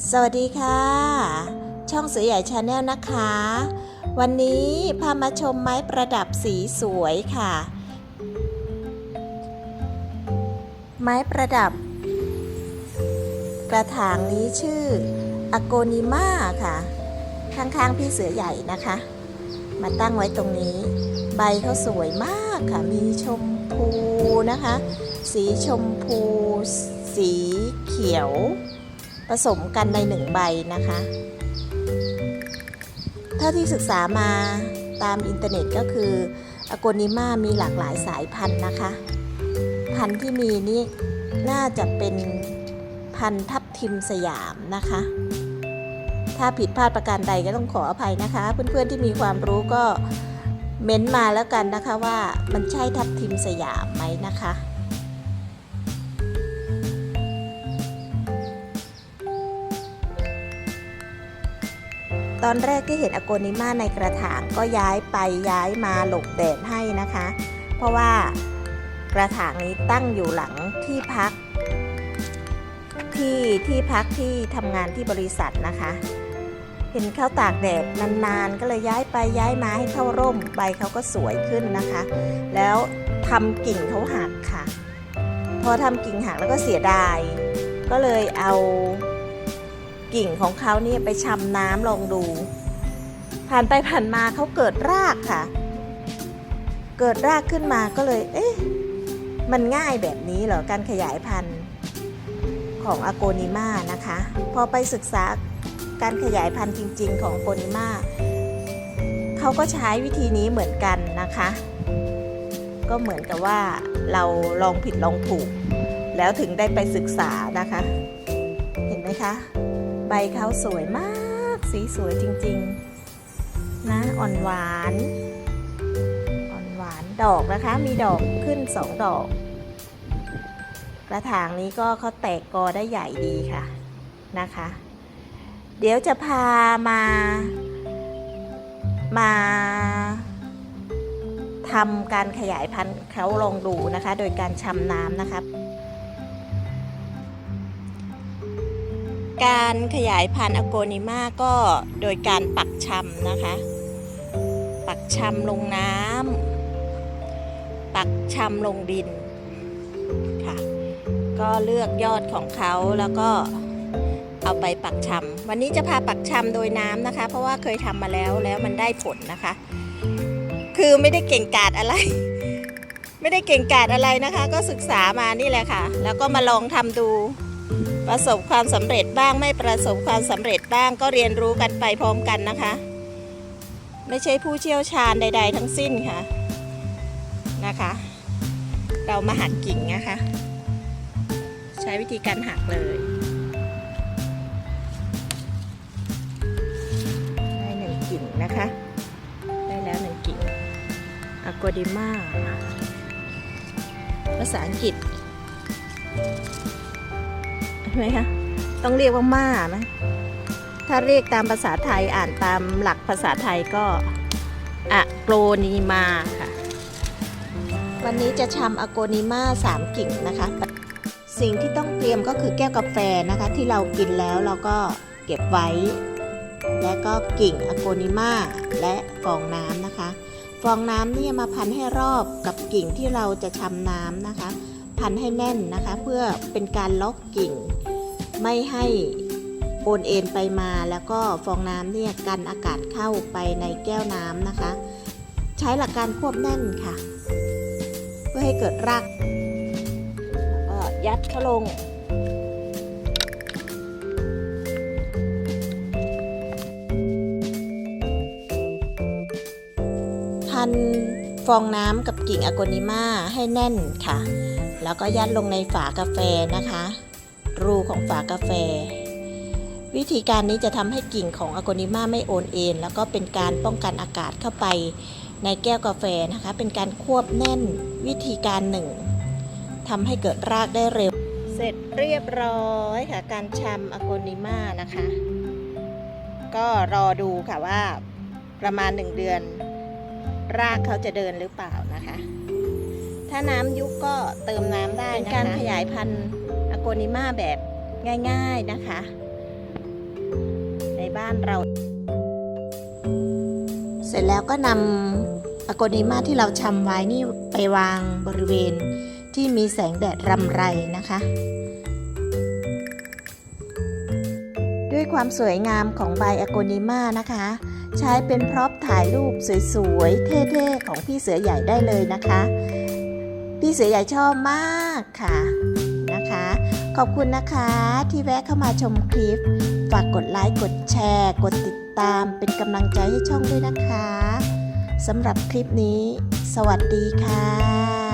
สวัสดีค่ะ ช่องเสือใหญ่ชาแนลนะคะ วันนี้พามาชมไม้ประดับสีสวยค่ะ ไม้ประดับ กระถางนี้ชื่ออโกนิมาค่ะ ข้างๆพี่เสือใหญ่นะคะ มาตั้งไว้ตรงนี้ ใบเขาสวยมากค่ะ มีชมพูนะคะ สีชมพู สีเขียว สมกันในหนึ่งใบนะคะ ถ้าที่ศึกษามาตามอินเทอร์เน็ตก็คืออโกนิมามีหลากหลายสายพันธุ์นะคะ พันธุ์ที่มีนี่น่าจะเป็นพันธุ์ทับทิมสยามนะคะ ถ้าผิดพลาดประการใดก็ต้องขออภัยนะคะ เพื่อนๆที่มีความรู้ก็เม้นมาแล้วกันนะคะว่ามันใช่ทับทิมสยามไหมนะคะ ตอนแรกที่เห็นอโกนิมาในกระถางก็ย้ายไปย้ายมาหลบแดดให้นะคะ เพราะว่ากระถางนี้ตั้งอยู่หลังที่พัก ที่ที่พักที่ทำงานที่บริษัทนะคะ เห็นเขาตากแดดนานๆ ก็เลยย้ายไปย้ายมาให้เข้าร่มใบเขาก็สวยขึ้นนะคะ แล้วทำกิ่งเขาหักค่ะ พอทำกิ่งหักแล้วก็เสียดาย ก็เลยเอา กิ่งของเขาเนี่ยไปชำน้ำลองดู ผ่านไปผ่านมาเขาเกิดรากค่ะ เกิดรากขึ้นมาก็เลย เอ๊ะ มันง่ายแบบนี้เหรอการขยายพันธุ์ของอโกนิมานะคะ พอไปศึกษาการขยายพันธุ์จริง ๆ ของโกนิมาเขาก็ใช้วิธีนี้เหมือนกันนะคะ ก็เหมือนกับว่าเราลองผิดลองถูก แล้วถึงได้ไปศึกษานะคะ เห็นไหมคะ ใบเขาสวยมาก สีสวยจริงๆ นะ อ่อนหวาน อ่อนหวานดอกนะคะ มีดอกขึ้นสองดอก กระถางนี้ก็เขาแตกกอได้ใหญ่ดีค่ะนะคะ เดี๋ยวจะพามา มาทำการขยายพันธุ์เขาลองดูนะคะ โดยการชำน้ำนะคะ การขยายพันธุ์อโกนิมาก็โดยการปักชำนะคะ ปักชำลงน้ำปักชำลงดินค่ะ ก็เลือกยอดของเขาแล้วก็เอาไปปักชำวันนี้จะพาปักชำโดยน้ำนะคะ เพราะว่าเคยทำมาแล้วแล้วมันได้ผลนะคะ คือไม่ได้เก่งกาจอะไร ไม่ได้เก่งกาจอะไรนะคะ ก็ศึกษามานี่แหละค่ะ แล้วก็มาลองทำดู ประสบความสำเร็จบ้างไม่ประสบความสำเร็จบ้างก็เรียนรู้กันไปพร้อมกันนะคะ ไม่ใช่ผู้เชี่ยวชาญใด ๆ ทั้งสิ้นค่ะนะคะ เรามาหักกิ่งนะคะ ใช้วิธีการหักเลยได้หนึ่งกิ่งนะคะ ได้แล้วหนึ่งกิ่งอ g กดิมาภาษาอังกฤษ ใช่ไหมคะต้องเรียกว่าม่าไหมถ้าเรียกตามภาษาไทยอ่านตามหลักภาษาไทยก็อะโกรนีมาค่ะ วันนี้จะชำอะโกนิมาสามกิ่งนะคะ สิ่งที่ต้องเตรียมก็คือแก้วกาแฟนะคะ ที่เรากินแล้วเราก็เก็บไว้ และก็กิ่งอะโกนิมาและฟองน้ำนะคะ ฟองน้ำนี่มาพันให้รอบกับกิ่งที่เราจะชำน้ำนะคะ พันให้แน่นนะคะ เพื่อเป็นการล็อกกิ่ง ไม่ให้โอนเอ็นไปมาแล้วก็ฟองน้ำเนี่ยกันอากาศเข้าไปในแก้วน้ำนะคะ ใช้หลักการควบแน่นค่ะ เพื่อให้เกิดรากแล้วก็ยัดเข้าลง พันฟองน้ำกับกิ่งอโกนิมาให้แน่นค่ะ แล้วก็ยัดลงในฝากาแฟนะคะ รูของฝากาแฟ วิธีการนี้จะทำให้กิ่งของอะโกนิมาไม่โอนเอ็นแล้วก็เป็นการป้องกันอากาศเข้าไปในแก้วกาแฟนะคะ เป็นการควบแน่นวิธีการหนึ่งทำให้เกิดรากได้เร็ว เสร็จเรียบร้อยค่ะ การชำอะโกนิมานะคะ ก็รอดูค่ะว่าประมาณหนึ่งเดือน รากเขาจะเดินหรือเปล่านะคะ ถ้าน้ำยุบก็เติมน้ำได้นะคะเป็นการขยายพันธุ์อโกนิมาแบบง่าย ๆนะคะ ในบ้านเรา เสร็จแล้วก็นำอโกนิมาที่เราชำไว้นี่ไปวางบริเวณที่มีแสงแดดรำไรนะคะ ด้วยความสวยงามของใบอโกนิมานะคะ ใช้เป็นพร็อพถ่ายรูปสวยๆ เท่ๆ ของพี่เสือใหญ่ได้เลยนะคะ พี่เสือใหญ่ชอบมากค่ะนะคะ ขอบคุณนะคะที่แวะเข้ามาชมคลิป ฝากกดไลค์กดแชร์ กดติดตามเป็นกำลังใจให้ช่องด้วยนะคะสำหรับคลิปนี้ สวัสดีค่ะ